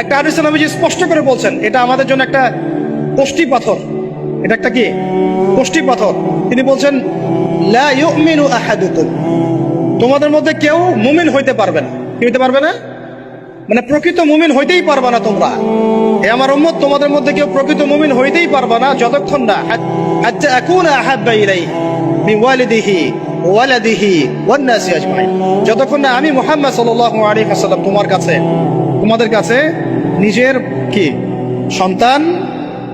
একটা হাদিসে নবীজি স্পষ্ট করে বলছেন, এটা আমাদের জন্য একটা কষ্টি পাথর। এটা একটা কি? কষ্টি পাথর। তিনি বলছেন, লা ইউমিনু আহাদুকুম। তোমাদের মধ্যে কেউ মুমিন হইতে পারবে না। কি হইতে পারবে না? মানে প্রকৃত মুমিন হইতেই পারবা না তোমরা। হে আমার উম্মত, তোমাদের মধ্যে কেউ প্রকৃত মুমিন হইতেই পারবা না, যতক্ষণ না হাত্তা আকুনা আহাব্বা ইলাইহি মিন ওয়ালিদিহি ওয়ালাদিহি ওয়ান নাসি আজমাইন। যতক্ষণ না আমি মুহাম্মদ সাল্লাল্লাহু আলাইহি ওয়াসাল্লাম তোমার কাছে, তোমাদের কাছে নিজের কি? সন্তান,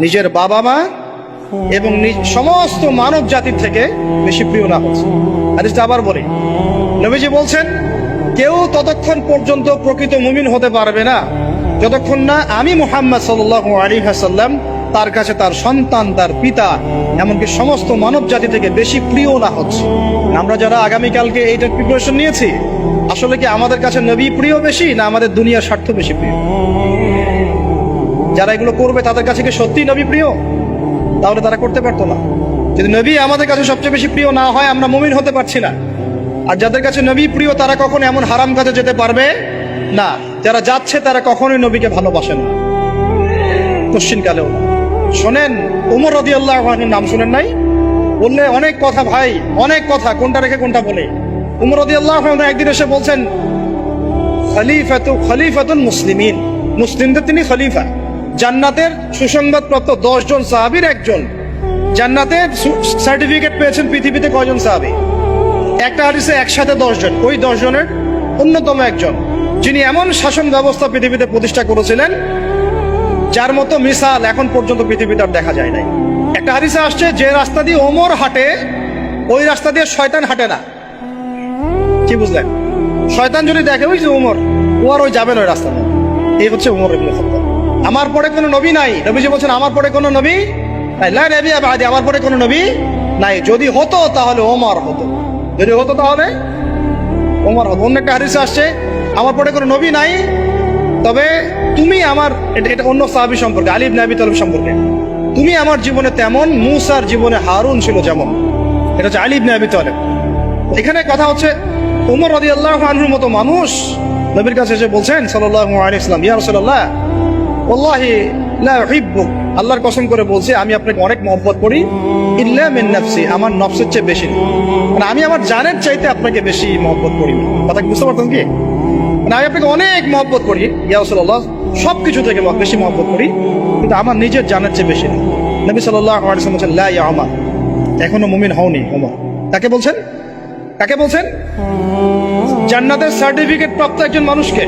নিজের বাবা মা এবং সমস্ত মানব জাতির থেকে বেশি প্রিয় না হচ্ছে। হাদিসটা আবার বলি। নবীজি বলছেন, কেউ ততক্ষণ পর্যন্ত প্রকৃত মুমিন হতে পারবে না। যতক্ষণ না আমি মুহাম্মদ সাল্লাল্লাহু আলাইহি ওয়াসাল্লাম তার কাছে তার সন্তান, তার পিতা, এমনকি সমস্ত মানব জাতি থেকে বেশি প্রিয় না হচ্ছে। আমরা যারা আগামীকালকে এইটার প্রিপারেশন নিয়েছি, আসলে কি আমাদের কাছে নবী প্রিয় বেশি না আমাদের দুনিয়ার স্বার্থ বেশি প্রিয়? যারা এগুলো করবে, তাদের কাছে কি সত্যি নবী প্রিয়? তাহলে তারা করতে পারতো না। যদি নবী আমাদের কাছে সবচেয়ে বেশি প্রিয় না হয়, আমরা মুমিন হতে পারছি না। আর যাদের কাছে নবী প্রিয়, তারা কখনো এমন হারাম কাজে যেতে পারবে না। যারা যাচ্ছে, তারা কখনোই নবীকে ভালোবাসেন না। কোশ্চিনকালেও না। শোনেন, উমর রদি আল্লাহ নাম শুনেন নাই? বললে, অনেক কথা ভাই, অনেক কথা, কোনটা রেখে কোনটা বলে? উমর রদি আল্লাহ একদিন এসে বলছেন, খলিফাতু খলিফাতুল মুসলিমিন। মুসলিমদের তিনি খলিফা। জান্নাতের সুসংবাদপ্রাপ্ত দশ জন সাহাবীর একজন। জান্নাতের সার্টিফিকেট পেয়েছেন পৃথিবীতে কয়জন সাহাবী? একটা হাদিসে একসাথে দশ জন ওই দশ জনের অন্যতম একজন, যিনি এমন শাসন ব্যবস্থা পৃথিবীতে প্রতিষ্ঠা করেছিলেন যার মতো মিসাল এখন পর্যন্ত পৃথিবীতে আর দেখা যায় নাই। একটা হাদিসে আসছে, যে রাস্তা দিয়ে ওমর হাঁটে, ওই রাস্তা দিয়ে শয়তান হাঁটে না। কি বুঝলেন? শয়তান যদি দেখে, ওই যে উমর ও আর ওই যাবেন ওই রাস্তা দিয়ে। এই হচ্ছে ওমর আমার পরে কোনো নবী নাই। নবীজি বলছেন, আমার পরে কোনো নবী আমার পরে কোনো নবী নাই। যদি হতো, তাহলে ওমর হতো। যদি হতো, তাহলে ওমর হতো। অন্য একটা হাদিসে আসছে, আমার পরে কোনো নবী নাই। তবে তুমি আমার, এটা অন্য সাহাবী সম্পর্কে আলিব নাবি তলব সম্পর্কে। তুমি আমার জীবনে তেমন, মুসার জীবনে হারুন ছিল যেমন। এটা হচ্ছে আলিব নাবি তলেব। এখানে কথা হচ্ছে, উমর রদি আল্লাহ আনহুর মতো মানুষ, নবীর কাছে এসে বলছেন, সাল্লাল্লাহু আলাইহি ইসলাম ইয়া রাসূলুল্লাহ, ওয়াল্লাহি লা আল্লাহর কসম করে বলছি, আমি আপনাকে অনেক মহব্বত করি, ইল্লা মিন নাফসি, আমার নফসের চেয়ে বেশি মানে আমি আমার জানের চাইতে আপনাকে বেশি মহব্বত করি। কথা বুঝতে পারতেন কি? আমি আপনাকে অনেক মহব্বত করি। ইয়া রাসূলুল্লাহ সব কিছু থেকে বেশি মহব্বত করি। কিন্তু আমার নিজের জানের চেয়ে বেশি নবী ওয়াসাল্লাম বলছেন আমার এখনও মুমিন হওনি ওমর তাকে বলছেন? কাকে বলছেন? জান্নাতের সার্টিফিকেট প্রাপ্ত একজন মানুষকে।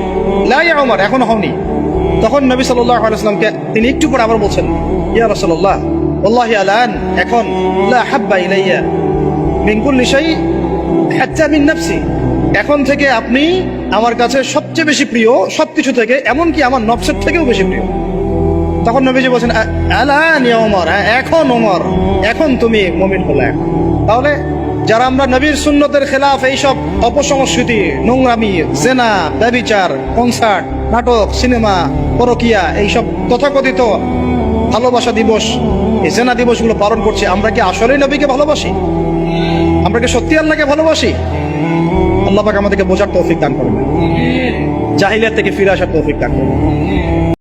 লাই আমার এখনও হওনি। তখন নবী সাল্লাহ তিনি একটু পরে আবার বলছেন, ইয়া রাসূলুল্লাহ আল্লাহ আলান এখন লা হাব্বা ইলাইয়া কুল্লি শাই হাত্তা মিন নাফসি। এখন থেকে আপনি আমার কাছে সবচেয়ে বেশি প্রিয় সবকিছু থেকে এমনকি আমার নফসের থেকেও বেশি প্রিয়। তখন নবীজি বলছেন "আ- আলান ওমর হ্যাঁ, এখন ওমর এখন তুমি মমিন হলে। তাহলে যারা আমরা নবীর সুন্নতের খেলাফ এইসব অপসংস্কৃতি নোংরামি জেনা ব্যবিচার কনসার্ট নাটক সিনেমা পরকিয়া এইসব তথাকথিত ভালোবাসা দিবস এই জেনা দিবসগুলো পালন করছি আমরা কি আসলেই নবীকে ভালোবাসি? আমরা কি সত্যি আল্লাহকে ভালোবাসি? আল্লাহ পাক আমাদেরকে বোঝার তৌফিক দান করবেন জাহিলিয়াত থেকে ফিরে আসার তৌফিক দান করবেন